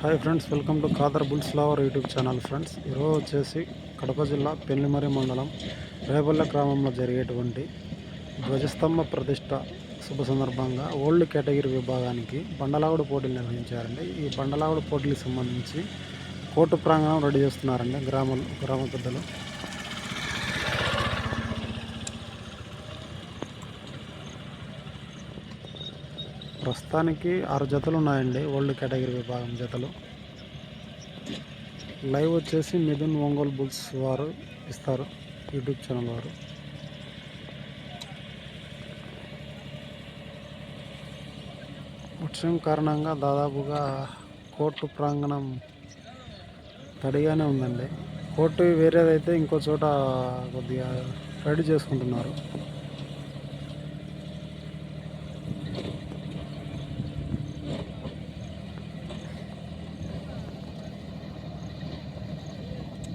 Hi friends welcome to Khadar bulls lover YouTube channel friends ఈరోజు వచ్చేసి కడప జిల్లా పెళ్ళిమరి మండలం రేపల్ల గ్రామంలో జరిగేటువంటి ధ్వజస్తంభ ప్రతిష్ట శుభ సందర్భంగా ఓల్డ్ కేటగిరీ విభాగానికి బండలాగుడు పోటీలు నిర్వహించారండి. ఈ బండలాగుడు పోటీలకు సంబంధించి కోర్టు ప్రాంగణం రెడీ చేస్తున్నారండి గ్రామ గ్రామ పెద్దలు. ప్రస్తుతానికి ఆరు జతలు ఉన్నాయండి ఓల్డ్ కేటగిరీ విభాగం జతలు. లైవ్ వచ్చేసి మిథున్ ఒంగోలు బుల్స్ వారు ఇస్తారు యూట్యూబ్ ఛానల్ వారు. వర్షం కారణంగా దాదాపుగా కోర్టు ప్రాంగణం తడిగానే ఉందండి. కోర్టు వేరేదైతే ఇంకో చోట కొద్దిగా రెడీ చేసుకుంటున్నారు.